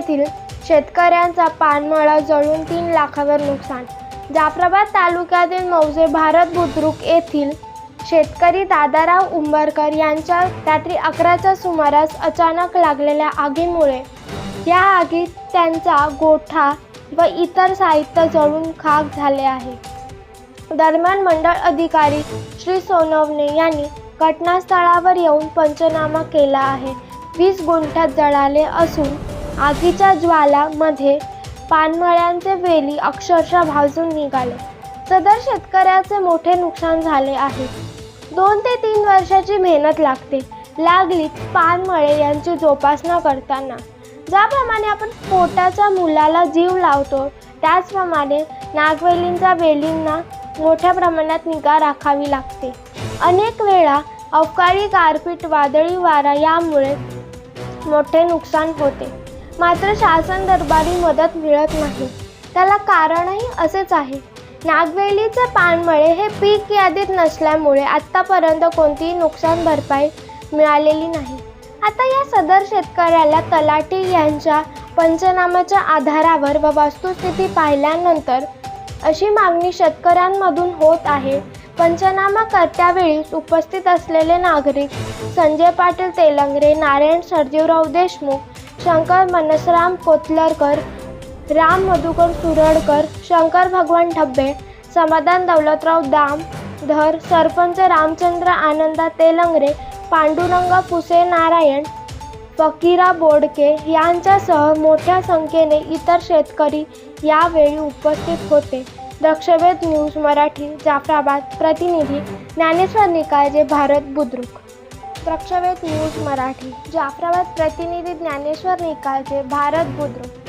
येथील शेतकऱ्यांचा पानमळा जळून तीन लाखावर नुकसान. जाफराबाद तालुक्यातील मौजे भारत बुद्रुक येथील शेतकरी दादाराव उंबरकर यांच्या रात्री अकराच्या सुमारास अचानक लागलेल्या आगीमुळे या आगीत त्यांचा गोठा व इतर साहित्य जळून खाक झाले आहे. दरम्यान मंडळ अधिकारी श्री सोनवणे यांनी घटनास्थळावर येऊन पंचनामा केला आहे. वीस गुंठ्यात जळाले असून आगीच्या ज्वालामध्ये पानमळ्यांचे वेली अक्षरशः भाजून निघाले. सदर शेतकऱ्याचे मोठे नुकसान झाले आहे. दोन ते तीन वर्षाची मेहनत लागते. लागलीच पानमळे यांची जोपासना करताना. ज्याप्रमाणे आपण पोटाच्या मुलाला जीव लावतो त्याचप्रमाणे नागवेलींच्या वेलींना मोठ्या प्रमाणात निगा राखावी लागते. अनेक वेळा अवकाळी गारपीट वादळी वारा यामुळे मोठे नुकसान होते. मात्र शासन दरबारी मदत मिळत नाही. त्याला कारणही असेच आहे. नागवेलीचे पानमळे हे पीक यादीत नसल्यामुळे आत्तापर्यंत कोणतीही नुकसान भरपाई मिळालेली नाही. आता या सदर शेतकऱ्याला तलाठी यांच्या पंचनाम्याच्या आधारावर व वस्तुस्थिती पाहिल्यानंतर अशी मागणी शेतकऱ्यांमधून होत आहे. पंचनामा करत्यावेळी उपस्थित असलेले नागरिक संजय पाटील तेलंगरे नारायण सर्जीवराव देशमुख शंकर मनसराम कोतलरकर राम मधुकर सुरडकर शंकर भगवान ठब्बे समाधान दौलतराव दाम धर सरपंच रामचंद्र आनंदा तेलंगरे पांडुरंग पुसे नारायण फकीरा बोडके यांच्यासह मोठ्या संख्येने इतर शेतकरी यावेळी उपस्थित होते. दक्षवेध न्यूज मराठी जाफराबाद. प्रतिनिधी ज्ञानेश्वर निकाळजे भारत बुद्रुक. प्रक्षवेत न्यूज मराठी जाफराबाद प्रतिनिधी ज्ञानेश्वर निकाळजे भारत बुद्रुक.